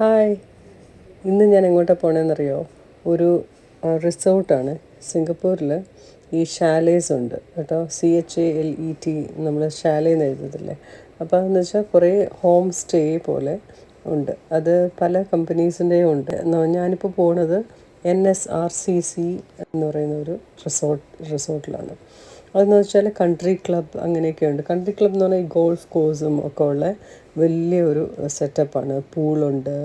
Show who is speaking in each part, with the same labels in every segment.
Speaker 1: Hi. ഇന്ന് ഞാൻ എങ്ങോട്ടാണ് പോണേന്നറിയോ? ഒരു റിസോർട്ടാണ്. സിംഗപ്പൂരിൽ ഈ ഷാലേസ് ഉണ്ട് കേട്ടോ. C H A L E T നമ്മൾ ഷാലേ എന്ന് എഴുതത്തില്ലേ അപ്പോൾ എന്ന് വെച്ചാൽ കുറേ ഹോം സ്റ്റേ പോലെ ഉണ്ട്. അത് പല കമ്പനീസിന്റെയും ഉണ്ട്. ഞാനിപ്പോൾ പോണത് N S R C C എന്ന് പറയുന്ന ഒരു റിസോർട്ട് റിസോർട്ടിലാണ്. അതെന്ന് വെച്ചാൽ കൺട്രി ക്ലബ്ബ് അങ്ങനെയൊക്കെയുണ്ട്. കൺട്രി ക്ലബ്ബ് എന്ന് പറഞ്ഞാൽ ഈ ഗോൾഫ് കോഴ്സും ഒക്കെ ഉള്ള വലിയൊരു സെറ്റപ്പാണ് പൂളുണ്ട്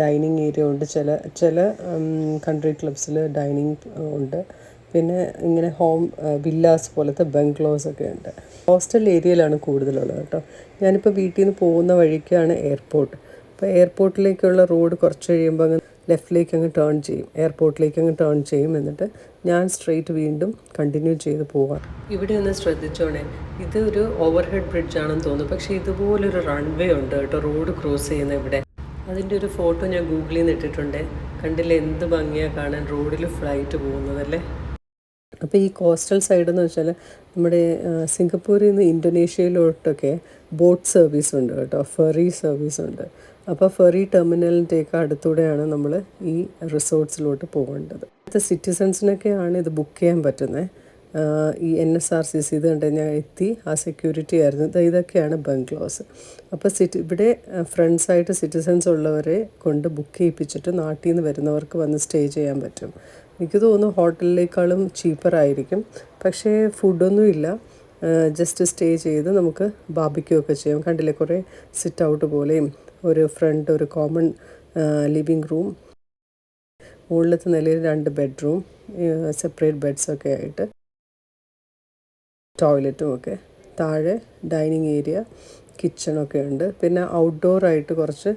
Speaker 1: ഡൈനിങ് ഏരിയ ഉണ്ട് ചില ചില കൺട്രി ക്ലബ്സിൽ ഡൈനിങ് ഉണ്ട്. പിന്നെ ഇങ്ങനെ ഹോം വില്ലാസ് പോലത്തെ ബംഗ്ലോസ് ഒക്കെ ഉണ്ട്. ഹോസ്റ്റൽ ഏരിയയിലാണ് കൂടുതലുള്ളത് കേട്ടോ. ഞാനിപ്പോൾ വീട്ടിൽ നിന്ന് പോകുന്ന വഴിക്കാണ് എയർപോർട്ട് അപ്പോൾ എയർപോർട്ടിലേക്കുള്ള റോഡ് കുറച്ച് കഴിയുമ്പോൾ ലെഫ്റ്റിലേക്ക് അങ്ങ് ടേൺ ചെയ്യും എയർപോർട്ടിലേക്ക് അങ്ങ് ടേൺ ചെയ്യും എന്നിട്ട് ഞാൻ സ്ട്രെയിറ്റ് വീണ്ടും കണ്ടിന്യൂ ചെയ്ത് പോവാം. ഇവിടെ ഒന്ന് ശ്രദ്ധിച്ചോണേ ഇത് ഒരു ഓവർഹെഡ് ബ്രിഡ്ജ് ആണെന്ന് തോന്നുന്നു പക്ഷേ ഇതുപോലൊരു റൺവേ ഉണ്ട് കേട്ടോ റോഡ് ക്രോസ് ചെയ്യുന്ന ഇവിടെ. അതിന്റെ ഒരു ഫോട്ടോ ഞാൻ ഗൂഗിളിൽ നിന്ന് ഇട്ടിട്ടുണ്ട് കണ്ടില്ല എന്ത് ഭംഗിയാണ് കാണാൻ റോഡിൽ ഫ്ലൈറ്റ് പോകുന്നതല്ലേ അപ്പോൾ ഈ കോസ്റ്റൽ സൈഡ് എന്ന് വെച്ചാൽ നമ്മുടെ സിംഗപ്പൂരിൽ നിന്ന് ഇന്തോനേഷ്യയിലോട്ടൊക്കെ ബോട്ട് സർവീസ് ഉണ്ട് കേട്ടോ ഫെറി സർവീസ് ഉണ്ട്. അപ്പോൾ ഫെറി ടെർമിനലിന്റെയൊക്കെ അടുത്തൂടെയാണ് നമ്മൾ ഈ റിസോർട്ട്സിലോട്ട് പോകേണ്ടത്. ഇപ്പോഴത്തെ സിറ്റിസൺസിനൊക്കെയാണ് ഇത് ബുക്ക് ചെയ്യാൻ പറ്റുന്നത് ഈ N S R C C ഇത് കണ്ട് ഞാൻ എത്തി ആ സെക്യൂരിറ്റി ആയിരുന്നു. ഇതൊക്കെയാണ് ബംഗ്ലോസ്. അപ്പോൾ സിറ്റി ഇവിടെ ഫ്രണ്ട്സായിട്ട് സിറ്റിസൻസ് ഉള്ളവരെ കൊണ്ട് ബുക്ക് ചെയ്യിപ്പിച്ചിട്ട് നാട്ടിൽ നിന്ന് വരുന്നവർക്ക് വന്ന് സ്റ്റേ ചെയ്യാൻ പറ്റും. എനിക്ക് തോന്നുന്നു ഹോട്ടലിനേക്കാളും ചീപ്പറായിരിക്കും പക്ഷേ ഫുഡൊന്നും ഇല്ല. ജസ്റ്റ് സ്റ്റേ ചെയ്ത് നമുക്ക് ബാബിക്യൂ ഒക്കെ ചെയ്യാം. കണ്ടില്ലേ കുറേ സിറ്റ് ഔട്ട് പോലെയും ഒരു ഫ്രണ്ട് ഒരു കോമൺ ലിവിങ് റൂം മുകളിലത്തെ നിലയിൽ രണ്ട് ബെഡ്റൂം സെപ്പറേറ്റ് ബെഡ്സൊക്കെ ആയിട്ട്. ടോയ്ലറ്റും ഒക്കെ താഴെ ഡൈനിങ് ഏരിയ കിച്ചണൊക്കെ ഉണ്ട്. പിന്നെ ഔട്ട്ഡോർ ആയിട്ട് കുറച്ച്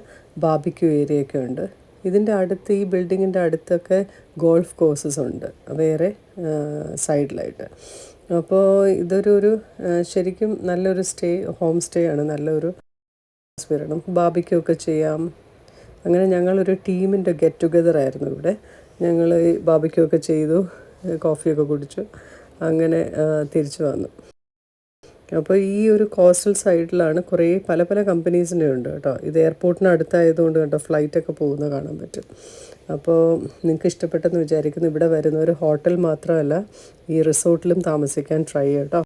Speaker 1: ബാബിക്യൂ ഏരിയ ഒക്കെ ഉണ്ട്. ഇതിന്റെ അടുത്ത് ഈ ബിൽഡിങ്ങിന്റെ അടുത്തൊക്കെ ഗോൾഫ് കോഴ്സസ് ഉണ്ട്. വേറെ സൈഡിലായിട്ട്. അപ്പോൾ ഇതൊരു ഒരു ശരിക്കും നല്ലൊരു സ്റ്റേ ഹോം സ്റ്റേ ആണ്. നല്ലൊരു അറ്റ്മോസ്ഫിയർ ആണ് നമുക്ക് ചെയ്യാം. അങ്ങനെ ഞങ്ങളൊരു ടീമിന്റെ ഗെറ്റ് ടുഗെദർ ആയിരുന്നു ഇവിടെ ഞങ്ങൾ ബാബിക്യൂ ഒക്കെ ചെയ്തു കോഫിയൊക്കെ കുടിച്ചു. അങ്ങനെ തിരിച്ചു വന്നു. അപ്പോൾ ഈ ഒരു കോസ്റ്റൽ സൈഡിലാണ് കുറേ പല പല കമ്പനീസിന്റെ ഉണ്ട് കേട്ടോ. ഇത് എയർപോർട്ടിന് അടുത്തായതുകൊണ്ട് കേട്ടോ ഫ്ലൈറ്റൊക്കെ പോകുന്നത് കാണാൻ പറ്റും. അപ്പോൾ നിങ്ങൾക്ക് ഇഷ്ടപ്പെട്ടെന്ന് വിചാരിക്കുന്നു ഇവിടെ വരുന്ന ഒരു ഹോട്ടൽ മാത്രമല്ല ഈ റിസോർട്ടിലും താമസിക്കാൻ ട്രൈ കേട്ടോ.